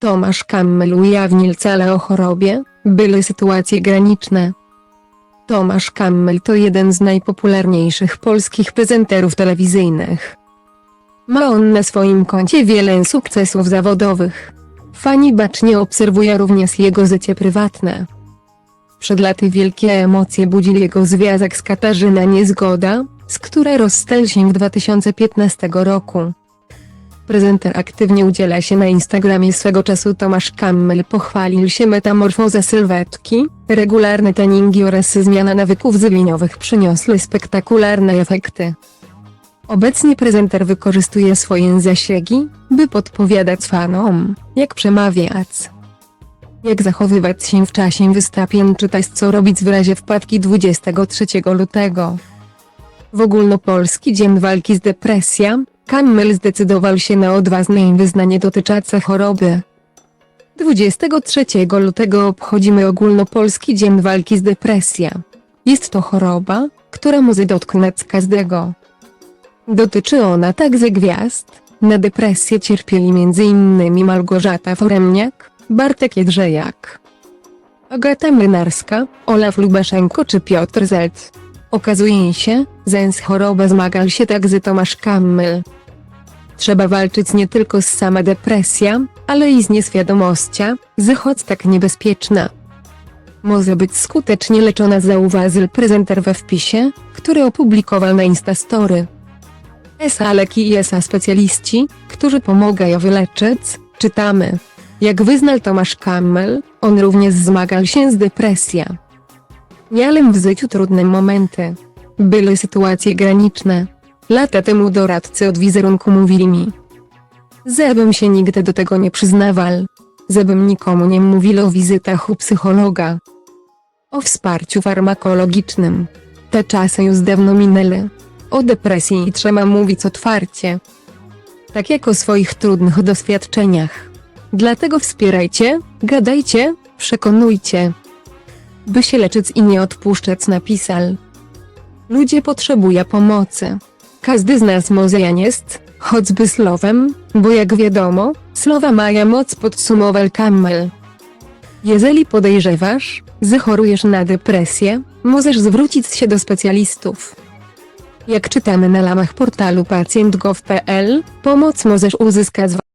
Tomasz Kammel ujawnił cele o chorobie, były sytuacje graniczne. Tomasz Kammel to jeden z najpopularniejszych polskich prezenterów telewizyjnych. Ma on na swoim koncie wiele sukcesów zawodowych. Fani bacznie obserwują również jego życie prywatne. Przed laty wielkie emocje budził jego związek z Katarzyna Niezgoda, z której rozstał się w 2015 roku. Prezenter aktywnie udziela się na Instagramie swego czasu Tomasz Kammel pochwalił się metamorfozę sylwetki, regularne treningi oraz zmiana nawyków żywieniowych przyniosły spektakularne efekty. Obecnie prezenter wykorzystuje swoje zasięgi, by podpowiadać fanom, jak przemawiać. Jak zachowywać się w czasie wystąpień czy też co robić w razie wpadki 23 lutego. W ogólnopolski Dzień Walki z Depresją, Kammel zdecydował się na odważne wyznanie dotyczące choroby. 23 lutego obchodzimy ogólnopolski Dzień Walki z Depresją. Jest to choroba, która może dotknąć każdego. Dotyczy ona także gwiazd. Na depresję cierpieli m.in. Małgorzata Foremniak, Bartek Jedrzejak, Agata Młynarska, Olaf Lubaszenko czy Piotr Zelt. Okazuje się, że z chorobą zmagał się także Tomasz Kammel. Trzeba walczyć nie tylko z sama depresja, ale i z nieświadomością, choć tak niebezpieczna. Może być skutecznie leczona zauważył prezenter we wpisie, który opublikował na Instastory. ESA leki i ESA specjaliści, którzy pomagają wyleczyć, czytamy. Jak wyznał Tomasz Kammel, on również zmagał się z depresją. Miałem w życiu trudne momenty. Były sytuacje graniczne. Lata temu doradcy od wizerunku mówili mi, żebym się nigdy do tego nie przyznawał, żebym nikomu nie mówił o wizytach u psychologa, o wsparciu farmakologicznym. Te czasy już dawno minęły. O depresji trzeba mówić otwarcie. Tak jak o swoich trudnych doświadczeniach. Dlatego wspierajcie, gadajcie, przekonujcie. By się leczyć i nie odpuszczać napisał. Ludzie potrzebują pomocy. Każdy z nas może jest, choćby słowem, bo jak wiadomo, słowa mają moc podsumował Kammel. Jeżeli podejrzewasz, że chorujesz na depresję, możesz zwrócić się do specjalistów. Jak czytamy na lamach portalu pacjent.gov.pl, pomoc możesz uzyskać w